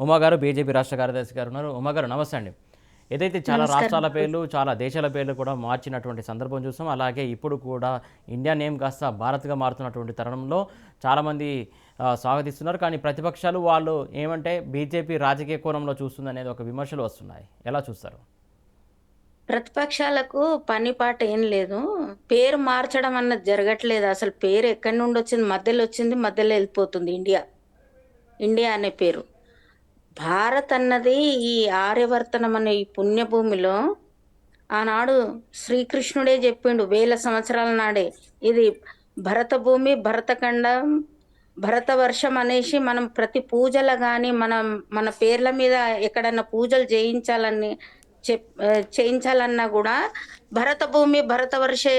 ఉమా గారు బీజేపీ రాష్ట్ర కార్యదర్శి గారు ఉన్నారు. ఉమా గారు నమస్తే అండి. ఏదైతే చాలా రాష్ట్రాల పేర్లు చాలా దేశాల పేర్లు కూడా మార్చినటువంటి సందర్భం చూసాం అలాగే ఇప్పుడు కూడా ఇండియా నేమ్ కాస్త భారత్గా మారుతున్నటువంటి తరుణంలో చాలామంది స్వాగతిస్తున్నారు. కానీ ప్రతిపక్షాలు వాళ్ళు ఏమంటే బీజేపీ రాజకీయ కోణంలో చూస్తుంది అనేది ఒక విమర్శలు వస్తున్నాయి. ఎలా చూస్తారు? ప్రతిపక్షాలకు పని పాట ఏం లేదు. పేరు మార్చడం అన్నది జరగట్లేదు. అసలు పేరు ఎక్కడి నుండి వచ్చింది? మధ్యలో వచ్చింది మధ్యలో వెళ్ళిపోతుంది ఇండియా. ఇండియా అనే పేరు. భారత్ అన్నది ఈ ఆర్యవర్తనం అనే ఈ పుణ్యభూమిలో ఆనాడు శ్రీకృష్ణుడే చెప్పిండు వేల సంవత్సరాల నాడే. ఇది భరత భూమి భరతఖండం భరతవర్షం అనేసి మనం ప్రతి పూజల కానీ మనం మన పేర్ల మీద ఎక్కడన్నా పూజలు చేయించాలని చెప్ చేయించాలన్నా కూడా భరత భూమి భరతవర్షే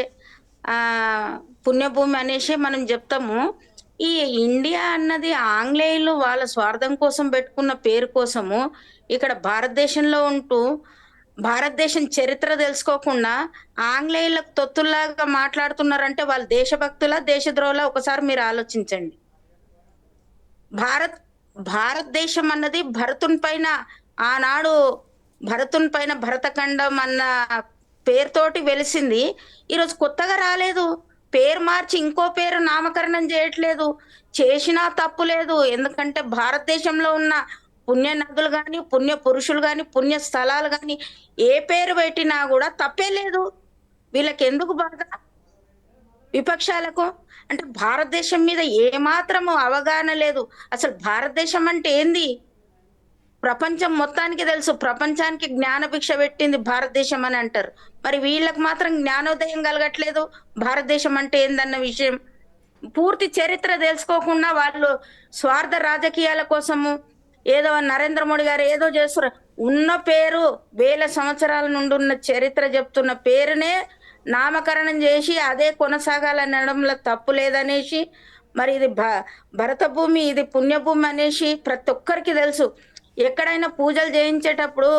ఆ పుణ్యభూమి అనేసి మనం చెప్తాము. ఈ ఇండియా అన్నది ఆంగ్లేయులు వాళ్ళ స్వార్థం కోసం పెట్టుకున్న పేరు కోసము ఇక్కడ భారతదేశంలో ఉంటూ భారతదేశం చరిత్ర తెలుసుకోకుండా ఆంగ్లేయులకు తొత్తుల్లాగా మాట్లాడుతున్నారంటే వాళ్ళు దేశభక్తుల దేశద్రోహుల ఒకసారి మీరు ఆలోచించండి. భారత్ భారతదేశం అన్నది భరతుని పైన ఆనాడు భరతుని పైన భరతఖండం అన్న పేరుతోటి వెలిసింది. ఈరోజు కొత్తగా రాలేదు. పేరు మార్చి ఇంకో పేరు నామకరణం చేయట్లేదు. చేసినా తప్పు లేదు. ఎందుకంటే భారతదేశంలో ఉన్న పుణ్య నదులు కానీ పుణ్య పురుషులు కానీ పుణ్య స్థలాలు కానీ ఏ పేరు పెట్టినా కూడా తప్పే లేదు. వీళ్ళకి ఎందుకు బాధ? విపక్షాలకు? అంటే భారతదేశం మీద ఏమాత్రము అవగాహన లేదు. అసలు భారతదేశం అంటే ఏంది? ప్రపంచం మొత్తానికి తెలుసు. ప్రపంచానికి జ్ఞానభిక్ష పెట్టింది భారతదేశం అని అంటారు. మరి వీళ్ళకి మాత్రం జ్ఞానోదయం కలగట్లేదు. భారతదేశం అంటే ఏందన్న విషయం. పూర్తి చరిత్ర తెలుసుకోకుండా వాళ్ళు స్వార్థ రాజకీయాల కోసము ఏదో నరేంద్ర మోడీ గారు ఏదో చేస్తున్నారు. ఉన్న పేరు వేల సంవత్సరాల నుండి ఉన్న చరిత్ర చెప్తున్న పేరునే నామకరణం చేసి అదే కొనసాగాలనడంలో తప్పు లేదనేసి మరి ఇది భ భరత భూమి ఇది పుణ్యభూమి అనేసి ప్రతి ఒక్కరికి తెలుసు. ఎక్కడైనా పూజలు చేయించేటప్పుడు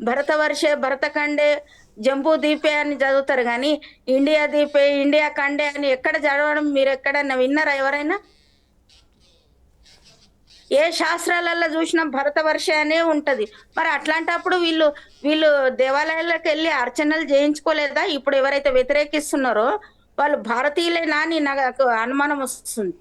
భరత వర్షే భరత కండే జంబూ దీపే అని చదువుతారు కానీ ఇండియా దీపే ఇండియా కండే అని ఎక్కడ చదవడం మీరు ఎక్కడన్నా విన్నారా ఎవరైనా? ఏ శాస్త్రాలలో చూసినా భరత వర్ష అనే ఉంటది. మరి అట్లాంటప్పుడు వీళ్ళు వీళ్ళు దేవాలయాలకు వెళ్ళి అర్చనలు చేయించుకోలేదా? ఇప్పుడు ఎవరైతే వ్యతిరేకిస్తున్నారో వాళ్ళు భారతీయులేనా అని నాకు అనుమానం వస్తుంది.